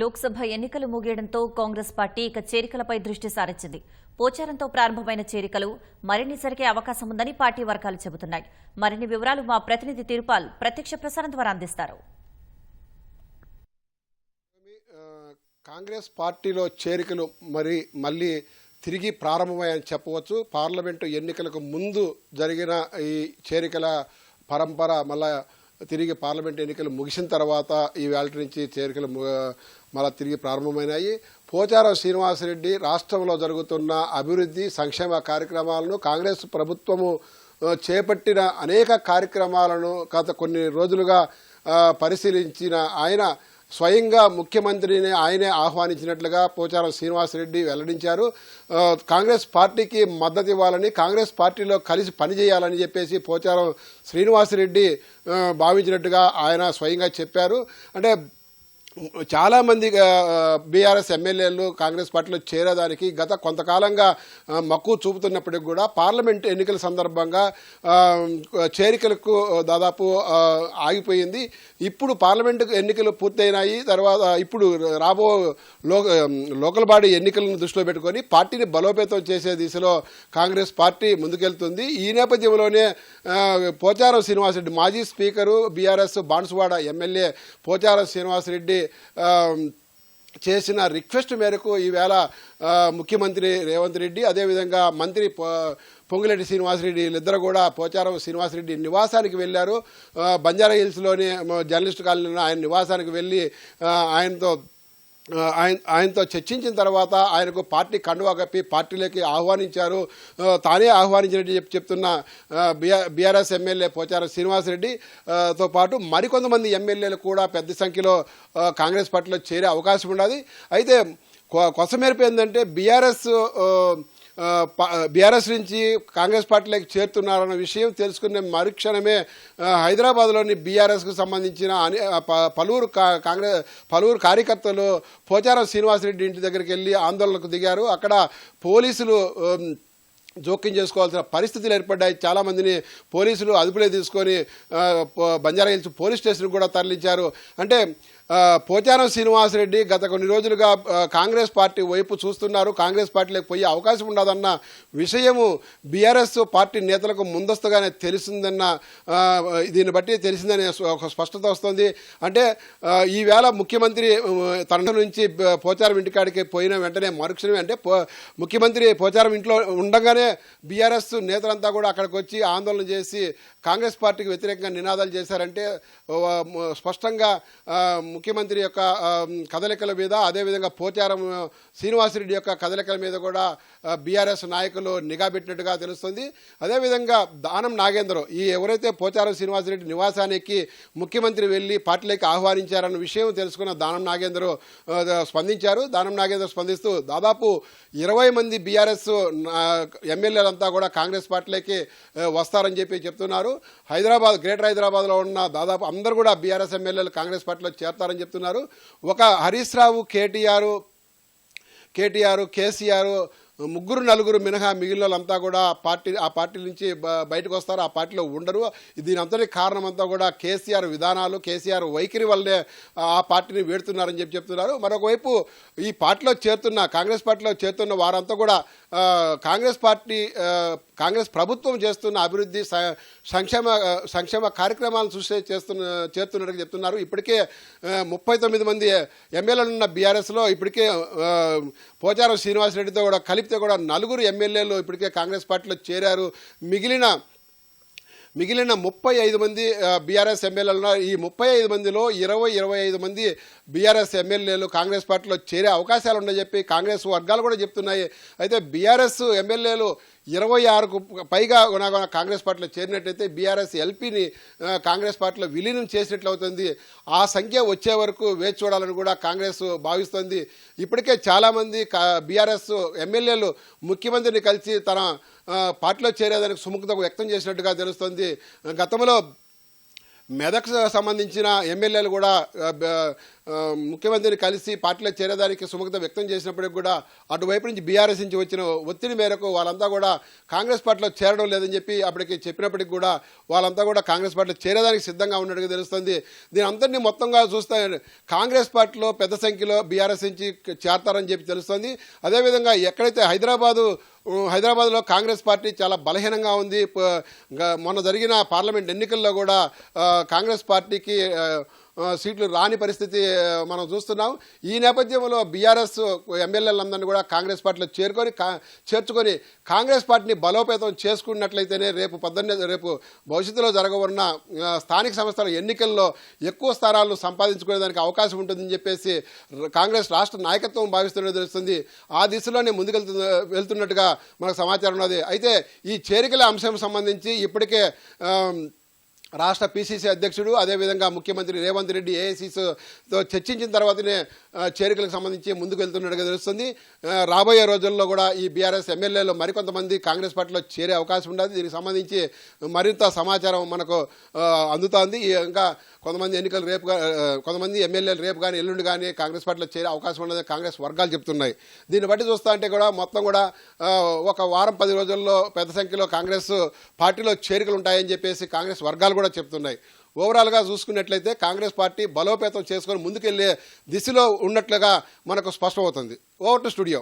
లోక్సభ ఎన్నికలు ముగియడంతో కాంగ్రెస్ పార్టీ ఇక చేరికలపై దృష్టి సారించింది. పోచారంతో ప్రారంభమైన చేరికలు మరిన్ని జరిగే అవకాశం ఉందని పార్టీ వర్గాలు చెబుతున్నాయి. మరిన్ని వివరాలు మా ప్రతినిధి తిరుపాల్ ప్రత్యక్ష ప్రసారం ద్వారా అందిస్తారు. కాంగ్రెస్ పార్టీలో చేరికలు మరి మళ్ళీ తిరిగి ప్రారంభమయ్యని చెప్పవచ్చు. పార్లమెంటు ఎన్నికలకు ముందు జరిగిన ఈ చేరికల పరంపర మళ్ళా తిరిగి పార్లమెంట్ ఎన్నికలు ముగిసిన తర్వాత ఈ వేళ నుంచి చేరికలు మళ్ళా తిరిగి ప్రారంభమైనాయి. పోచారం శ్రీనివాసరెడ్డి రాష్ట్రంలో జరుగుతున్న అభివృద్ధి సంక్షేమ కార్యక్రమాలను కాంగ్రెస్ ప్రభుత్వము చేపట్టిన అనేక కార్యక్రమాలను గత కొన్ని రోజులుగా పరిశీలించిన ఆయన స్వయంగా ముఖ్యమంత్రిని ఆయనే ఆహ్వానించినట్లుగా పోచారం శ్రీనివాసరెడ్డి వెల్లడించారు. కాంగ్రెస్ పార్టీకి మద్దతు ఇవ్వాలని కాంగ్రెస్ పార్టీలో కలిసి పనిచేయాలని చెప్పేసి పోచారం శ్రీనివాసరెడ్డి భావించినట్టుగా ఆయన స్వయంగా చెప్పారు. అంటే చాలామంది బీఆర్ఎస్ ఎమ్మెల్యేలు కాంగ్రెస్ పార్టీలో చేరేదానికి గత కొంతకాలంగా మక్కువ చూపుతున్నప్పటికి కూడా పార్లమెంట్ ఎన్నికల సందర్భంగా చేరికలకు దాదాపు ఆగిపోయింది. ఇప్పుడు పార్లమెంట్ ఎన్నికలు పూర్తయినాయి. తర్వాత ఇప్పుడు రాబో లో లోకల్ బాడీ ఎన్నికలను దృష్టిలో పెట్టుకొని పార్టీని బలోపేతం చేసే దిశలో కాంగ్రెస్ పార్టీ ముందుకెళ్తుంది. ఈ నేపథ్యంలోనే పోచారం శ్రీనివాసరెడ్డి మాజీ speaker BRS Banswada MLA Pocharam Srinivasareddy చేసిన రిక్వెస్ట్ మేరకు ఈవేళ ముఖ్యమంత్రి రేవంత్ రెడ్డి అదేవిధంగా మంత్రి పొ- శ్రీనివాసరెడ్డి వీళ్ళిద్దరు కూడా పోచారం శ్రీనివాసరెడ్డి నివాసానికి వెళ్ళారు. బంజారా హిల్స్లోని జర్నలిస్ట్ కాలనీలో ఆయన నివాసానికి వెళ్ళి ఆయనతో ఆయన ఆయనతో చర్చించిన తర్వాత ఆయనకు పార్టీ కండువా కప్పి పార్టీలోకి ఆహ్వానించారు. తానే ఆహ్వానించినట్టు చెప్పి చెప్తున్న బీఆర్ఎస్ ఎమ్మెల్యే పోచారం శ్రీనివాసరెడ్డి తో పాటు మరికొంతమంది ఎమ్మెల్యేలు కూడా పెద్ద సంఖ్యలో కాంగ్రెస్ పార్టీలో చేరే అవకాశం ఉన్నది. అయితే కొ- కొసమేరపు ఏంటంటే బీఆర్ఎస్ బీఆర్ఎస్ నుంచి కాంగ్రెస్ పార్టీలోకి చేరుతున్నారన్న విషయం తెలుసుకునే మరుక్షణమే హైదరాబాద్లోని బీఆర్ఎస్కు సంబంధించిన పలువురు కా- కాంగ్రెస్ పలువురు కార్యకర్తలు పోచారం శ్రీనివాసరెడ్డి ఇంటి దగ్గరికి వెళ్ళి ఆందోళనకు దిగారు. అక్కడ పోలీసులు జోక్యం చేసుకోవాల్సిన పరిస్థితులు ఏర్పడ్డాయి. చాలామందిని పోలీసులు అదుపులో తీసుకొని బంజారా హిల్స్ పోలీస్ స్టేషన్కి కూడా తరలించారు. అంటే పోచారం శ్రీనివాసరెడ్డి గత కొన్ని రోజులుగా కాంగ్రెస్ పార్టీ వైపు చూస్తున్నారు. కాంగ్రెస్ పార్టీలోకి పోయే అవకాశం ఉండదన్న విషయము బీఆర్ఎస్ పార్టీ నేతలకు ముందస్తుగానే తెలిసిందన్న దీన్ని బట్టి తెలిసిందనే ఒక స్పష్టత వస్తుంది. అంటే ఈవేళ ముఖ్యమంత్రి తండ్రి నుంచి పోచారం ఇంటికాడికి పోయిన వెంటనే మరుక్షణమే అంటే పో- ముఖ్యమంత్రి పోచారం ఇంట్లో ఉండగానే బీఆర్ఎస్ నేతలంతా కూడా అక్కడికి వచ్చి ఆందోళన చేసి కాంగ్రెస్ పార్టీకి వ్యతిరేకంగా నినాదాలు చేశారంటే స్పష్టంగా ముఖ్యమంత్రి యొక్క కదలికల మీద అదేవిధంగా పోచారం శ్రీనివాసరెడ్డి యొక్క కదలికల మీద కూడా బీఆర్ఎస్ నాయకులు నిఘా పెట్టినట్టుగా తెలుస్తుంది. అదేవిధంగా దానం నాగేంద్ర ఈ ఎవరైతే పోచారం శ్రీనివాసరెడ్డి నివాసానికి ముఖ్యమంత్రి వెళ్ళి పార్టీలోకి ఆహ్వానించారన్న విషయం తెలుసుకున్న దానం నాగేంద్ర స్పందించారు. దానం నాగేంద్ర స్పందిస్తూ దాదాపు ఇరవై మంది బీఆర్ఎస్ ఎమ్మెల్యేలంతా కూడా కాంగ్రెస్ పార్టీలోకి వస్తారని చెప్పి చెప్తున్నారు. హైదరాబాద్ గ్రేటర్ హైదరాబాద్లో ఉన్న దాదాపు అందరూ కూడా బీఆర్ఎస్ ఎమ్మెల్యేలు కాంగ్రెస్ పార్టీలో చేరతారని చెప్తున్నారు. ఒక హరీష్ రావు కేటీఆర్ కేటీఆర్ కేసీఆర్ ముగ్గురు నలుగురు మినహా మిగిలిన వాళ్ళంతా కూడా పార్టీ ఆ పార్టీ నుంచి బయటకు వస్తారు ఆ పార్టీలో ఉండరు. దీని కారణమంతా కూడా కేసీఆర్ విధానాలు కేసీఆర్ వైఖరి వల్లే ఆ పార్టీని వేడుతున్నారని చెప్పి చెప్తున్నారు. మరొకవైపు ఈ పార్టీలో చేరుతున్న కాంగ్రెస్ పార్టీలో చేరుతున్న వారంతా కూడా కాంగ్రెస్ పార్టీ కాంగ్రెస్ ప్రభుత్వం చేస్తున్న అభివృద్ధి సంక్షేమ సంక్షేమ కార్యక్రమాలను చూసే చేస్తున్న చేస్తున్నట్టు చెప్తున్నారు. ఇప్పటికే ముప్పై తొమ్మిది మంది ఎమ్మెల్యేలు ఉన్న బీఆర్ఎస్లో ఇప్పటికే పోచారం శ్రీనివాసరెడ్డితో కూడా కలిపితే కూడా నలుగురు ఎమ్మెల్యేలు ఇప్పటికే కాంగ్రెస్ పార్టీలో చేరారు. మిగిలిన మిగిలిన ముప్పై ఐదు మంది బీఆర్ఎస్ ఎమ్మెల్యేలు ఉన్నారు ఈ ముప్పై ఐదు మందిలో ఇరవై ఇరవై ఐదు మంది బీఆర్ఎస్ ఎమ్మెల్యేలు కాంగ్రెస్ పార్టీలో చేరే అవకాశాలు ఉన్నాయని చెప్పి కాంగ్రెస్ వర్గాలు కూడా చెప్తున్నాయి. అయితే బీఆర్ఎస్ ఎమ్మెల్యేలు ఇరవై ఆరుకు పైగా ఉన్న కాంగ్రెస్ పార్టీలో చేరినట్టయితే బీఆర్ఎస్ ఎల్పీని కాంగ్రెస్ పార్టీలో విలీనం చేసినట్లు అవుతుంది. ఆ సంఖ్య వచ్చే వరకు వేచి చూడాలని కూడా కాంగ్రెస్ భావిస్తోంది. ఇప్పటికే చాలామంది బీఆర్ఎస్ ఎమ్మెల్యేలు ముఖ్యమంత్రిని కలిసి తన పార్టీలో చేరేదానికి సుముఖత వ్యక్తం చేసినట్టుగా తెలుస్తుంది. గతంలో మెదక్ సంబంధించిన ఎమ్మెల్యేలు కూడా ముఖ్యమంత్రిని కలిసి పార్టీలో చేరేదానికి సుముఖత వ్యక్తం చేసినప్పటికి కూడా అటువైపు నుంచి బీఆర్ఎస్ నుంచి వచ్చిన ఒత్తిడి మేరకు వాళ్ళంతా కూడా కాంగ్రెస్ పార్టీలో చేరడం లేదని చెప్పి అప్పటికి చెప్పినప్పటికి కూడా వాళ్ళంతా కూడా కాంగ్రెస్ పార్టీలో చేరేదానికి సిద్ధంగా ఉన్నట్టుగా తెలుస్తుంది. దీని అంతటినీ మొత్తంగా చూస్తే కాంగ్రెస్ పార్టీలో పెద్ద సంఖ్యలో బీఆర్ఎస్ నుంచి చేరతారని చెప్పి తెలుస్తుంది. అదేవిధంగా ఎక్కడైతే హైదరాబాదు హైదరాబాద్లో కాంగ్రెస్ పార్టీ చాలా బలహీనంగా ఉంది మొన్న జరిగిన పార్లమెంట్ ఎన్నికల్లో కూడా కాంగ్రెస్ పార్టీకి సీట్లు రాని పరిస్థితి మనం చూస్తున్నాం. ఈ నేపథ్యంలో బీఆర్ఎస్ ఎమ్మెల్యేలందరినీ కూడా కాంగ్రెస్ పార్టీలో చేరుకొని చేర్చుకొని కాంగ్రెస్ పార్టీని బలోపేతం చేసుకున్నట్లయితేనే రేపు పద్దెనిమిది రేపు భవిష్యత్తులో జరగబోన్న స్థానిక సంస్థల ఎన్నికల్లో ఎక్కువ స్థానాలను సంపాదించుకునేదానికి అవకాశం ఉంటుందని చెప్పేసి కాంగ్రెస్ రాష్ట్ర నాయకత్వం భావిస్తున్నది తెలుస్తుంది. ఆ దిశలోనే ముందుకెళ్తు వెళ్తున్నట్టుగా మనకు సమాచారం ఉన్నది. అయితే ఈ చేరికల అంశం సంబంధించి ఇప్పటికే రాష్ట్ర పిసిసి అధ్యక్షుడు అదేవిధంగా ముఖ్యమంత్రి రేవంత్ రెడ్డి ఏఐసిసితో చర్చించిన తర్వాతనే చేరికలకు సంబంధించి ముందుకు వెళ్తున్నట్టుగా తెలుస్తుంది. రాబోయే రోజుల్లో కూడా ఈ బీఆర్ఎస్ ఎమ్మెల్యేలు మరికొంతమంది కాంగ్రెస్ పార్టీలో చేరే అవకాశం ఉండదు దీనికి సంబంధించి మరింత సమాచారం మనకు అందుతోంది. ఇంకా కొంతమంది ఎన్నికలు రేపు కొంతమంది ఎమ్మెల్యేలు రేపు కానీ ఎల్లుండి కానీ కాంగ్రెస్ పార్టీలో చేరే అవకాశం ఉండదని కాంగ్రెస్ వర్గాలు చెప్తున్నాయి. దీన్ని బట్టి చూస్తా అంటే కూడా మొత్తం కూడా ఒక వారం పది రోజుల్లో పెద్ద సంఖ్యలో కాంగ్రెస్ పార్టీలో చేరికలు ఉంటాయని చెప్పేసి కాంగ్రెస్ వర్గాలు కూడా చెప్తున్నాయి. ఓవరాల్గా చూసుకున్నట్లయితే కాంగ్రెస్ పార్టీ బలోపేతం చేసుకొని ముందుకెళ్ళే దిశలో ఉన్నట్లుగా మనకు స్పష్టమవుతుంది. Over to studio